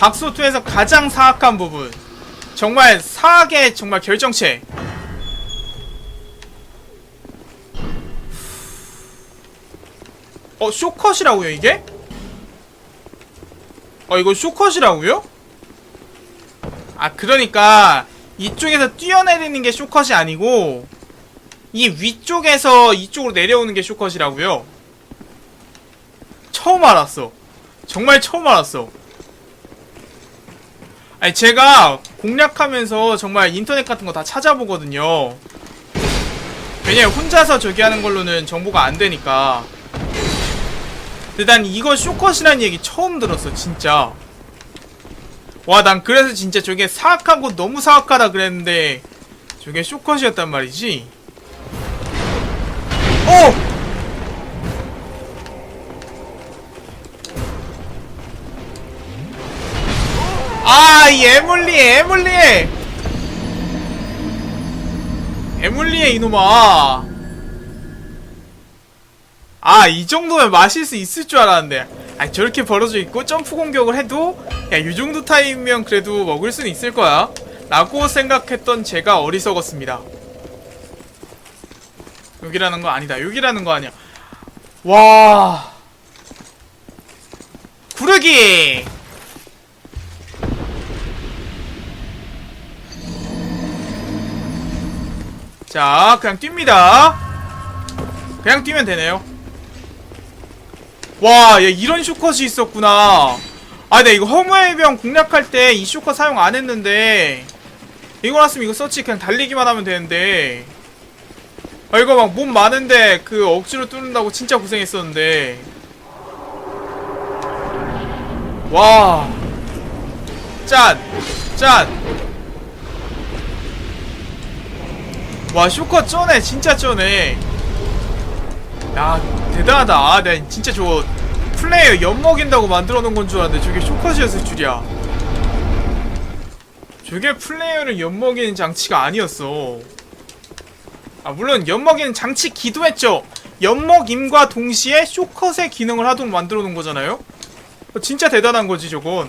닥소2에서 가장 사악한 부분. 정말 사악의 정말 결정체. 어 쇼컷이라고요 이게? 어 이거 쇼컷이라고요? 아 그러니까 이쪽에서 뛰어내리는 게 쇼컷이 아니고 이 위쪽에서 이쪽으로 내려오는 게 쇼컷이라고요? 처음 알았어. 정말 처음 알았어 아니 제가 공략하면서 정말 인터넷 같은 거 다 찾아보거든요. 왜냐면 혼자서 저기 하는 걸로는 정보가 안 되니까. 근데 난 이거 쇼컷이라는 얘기 처음 들었어 진짜. 와 난 그래서 진짜 저게 사악하고 너무 사악하다 그랬는데 저게 쇼컷이었단 말이지. 어! 아, 이 에물리, 에물리! 에물리의 이놈아. 아, 이 정도면 마실 수 있을 줄 알았는데. 아, 저렇게 벌어져 있고 점프 공격을 해도 야, 이 정도 타임이면 그래도 먹을 수는 있을 거야. 라고 생각했던 제가 어리석었습니다. 여기라는 거 아니다. 여기라는 거 아니야. 와. 구르기! 자, 그냥 뜁니다. 그냥 뛰면 되네요. 와, 얘 이런 쇼컷이 있었구나. 아, 네, 이거 허무의 병 공략할 때 이 쇼컷 사용 안 했는데, 이거 났으면 이거 서치 그냥 달리기만 하면 되는데, 아, 이거 막 몸 많은데 그 억지로 뚫는다고 진짜 고생했었는데, 와, 짠, 짠. 와 쇼컷 쩌네. 진짜 쩌네. 야 대단하다. 아, 내가 진짜 저거 플레이어 엿먹인다고 만들어 놓은 건 줄 알았는데 저게 쇼컷이었을 줄이야. 저게 플레이어를 엿먹이는 장치가 아니었어. 아 물론 엿먹이는 장치 기도했죠. 엿먹임과 동시에 쇼컷의 기능을 하도록 만들어 놓은 거잖아요. 어, 진짜 대단한 거지 저건